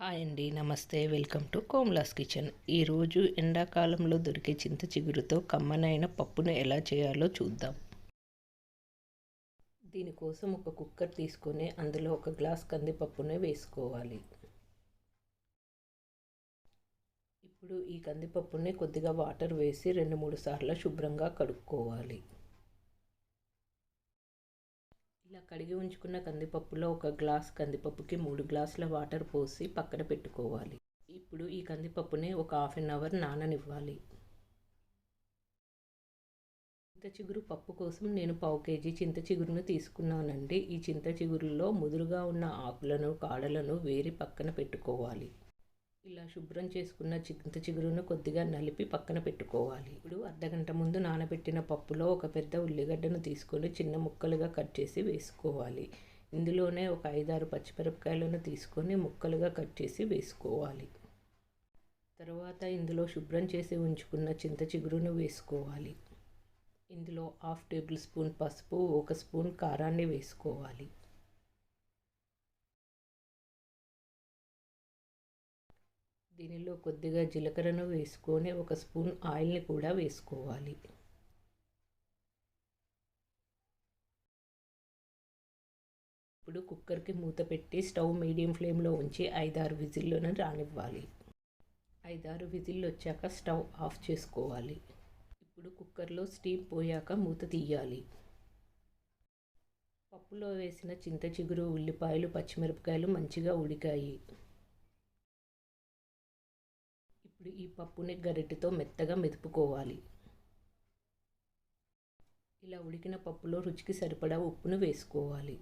Hi అండి నమస్తే. Welcome to Komlas kitchen. ఈరోజు ఎండాకాలంలో దొరికే చింత చిగురుతో కమ్మనైన పప్పును ఎలా చేయాలో చూద్దాం. దీనికోసం ఒక కుక్కర్ తీసుకొని అందులో ఒక గ్లాస్ కందిపప్పునే వేసుకోవాలి. ఇప్పుడు ఈ కందిపప్పుని కొద్దిగా వాటర్ వేసి రెండు మూడు సార్లు శుభ్రంగా కడుక్కోవాలి. ఇలా కడిగి ఉంచుకున్న కందిపప్పులో ఒక గ్లాస్ కందిపప్పుకి మూడు గ్లాసుల వాటర్ పోసి పక్కన పెట్టుకోవాలి. ఇప్పుడు ఈ కందిపప్పుని ఒక హాఫ్ అన్ అవర్ నాననివ్వాలి. చింత చిగురు పప్పు కోసం నేను పావు కేజీ చింత చిగురును తీసుకున్నానండి. ఈ చింత చిగురులో ముదురుగా ఉన్న ఆకులను కాడలను వేరి పక్కన పెట్టుకోవాలి. ఇలా శుభ్రం చేసుకున్న చింత చిగురును కొద్దిగా నలిపి పక్కన పెట్టుకోవాలి. ఇప్పుడు అర్ధగంట ముందు నానబెట్టిన పప్పులో ఒక పెద్ద ఉల్లిగడ్డను తీసుకొని చిన్న ముక్కలుగా కట్ చేసి వేసుకోవాలి. ఇందులోనే ఒక ఐదారు పచ్చిమిరపకాయలను తీసుకొని ముక్కలుగా కట్ చేసి వేసుకోవాలి. తర్వాత ఇందులో శుభ్రం చేసి ఉంచుకున్న చింత చిగురును వేసుకోవాలి. ఇందులో హాఫ్ టేబుల్ స్పూన్ పసుపు ఒక స్పూన్ కారాన్ని వేసుకోవాలి. దీనిలో కొద్దిగా జీలకర్రను వేసుకొని ఒక స్పూన్ ఆయిల్ని కూడా వేసుకోవాలి. ఇప్పుడు కుక్కర్కి మూత పెట్టి స్టవ్ మీడియం ఫ్లేమ్లో ఉంచి ఐదారు విజిల్లోనే రానివ్వాలి. ఐదారు విజిల్లు వచ్చాక స్టవ్ ఆఫ్ చేసుకోవాలి. ఇప్పుడు కుక్కర్లో స్టీమ్ పోయాక మూత తీయాలి. పప్పులో వేసిన చింత చిగురు ఉల్లిపాయలు పచ్చిమిరపకాయలు మంచిగా ఉడికాయి. ఇప్పుడు ఈ పప్పుని గరిటెతో మెత్తగా మెదుపుకోవాలి. ఇలా ఉడికిన పప్పులో రుచికి సరిపడా ఉప్పును వేసుకోవాలి.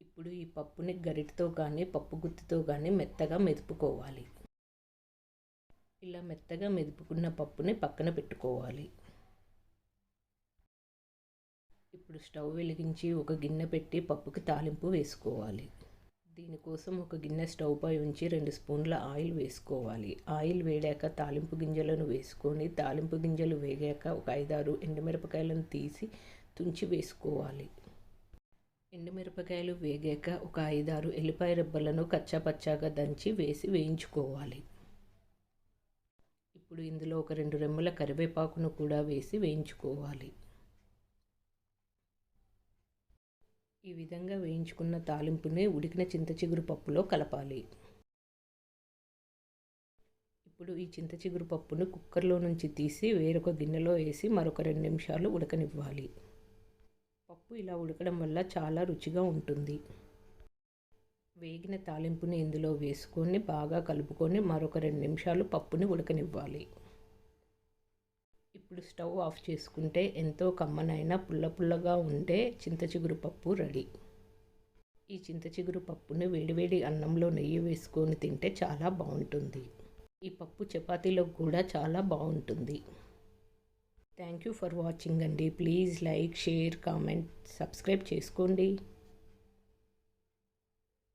ఇప్పుడు ఈ పప్పుని గరిటెతో కానీ పప్పు గుత్తితో కానీ మెత్తగా మెదుపుకోవాలి. ఇలా మెత్తగా మెదుపుకున్న పప్పుని పక్కన పెట్టుకోవాలి. ఇప్పుడు స్టవ్ వెలిగించి ఒక గిన్నె పెట్టి పప్పుకి తాలింపు వేసుకోవాలి. దీనికోసం ఒక గిన్నె స్టవ్ పై ఉంచి రెండు స్పూన్ల ఆయిల్ వేసుకోవాలి. ఆయిల్ వేడాక తాలింపు గింజలను వేసుకొని తాలింపు గింజలు వేగాక ఒక ఐదారు ఎండుమిరపకాయలను తీసి తుంచి వేసుకోవాలి. ఎండుమిరపకాయలు వేగాక ఒక ఐదారు ఎల్లిపాయ రెబ్బలను కచ్చాపచ్చాగా దంచి వేసి వేయించుకోవాలి. ఇప్పుడు ఇందులో ఒక రెండు రెమ్మల కరివేపాకును కూడా వేసి వేయించుకోవాలి. ఈ విధంగా వేయించుకున్న తాలింపుని ఉడికిన చింత చిగురు పప్పులో కలపాలి. ఇప్పుడు ఈ చింత చిగురు పప్పును కుక్కర్లో నుంచి తీసి వేరొక గిన్నెలో వేసి మరొక రెండు నిమిషాలు ఉడకనివ్వాలి. పప్పు ఇలా ఉడకడం వల్ల చాలా రుచిగా ఉంటుంది. వేగిన తాలింపుని ఇందులో వేసుకొని బాగా కలుపుకొని మరొక రెండు నిమిషాలు పప్పుని ఉడకనివ్వాలి. ఇప్పుడు స్టవ్ ఆఫ్ చేసుకుంటే ఎంతో కమ్మనైన పుల్ల పుల్లగా ఉండే చింత చిగురు పప్పు రెడీ. ఈ చింత చిగురు పప్పుని వేడివేడి అన్నంలో నెయ్యి వేసుకొని తింటే చాలా బాగుంటుంది. ఈ పప్పు చపాతీలో కూడా చాలా బాగుంటుంది. థ్యాంక్ యూ ఫర్ వాచింగ్ అండి. Please like share comment subscribe చేసుకోండి.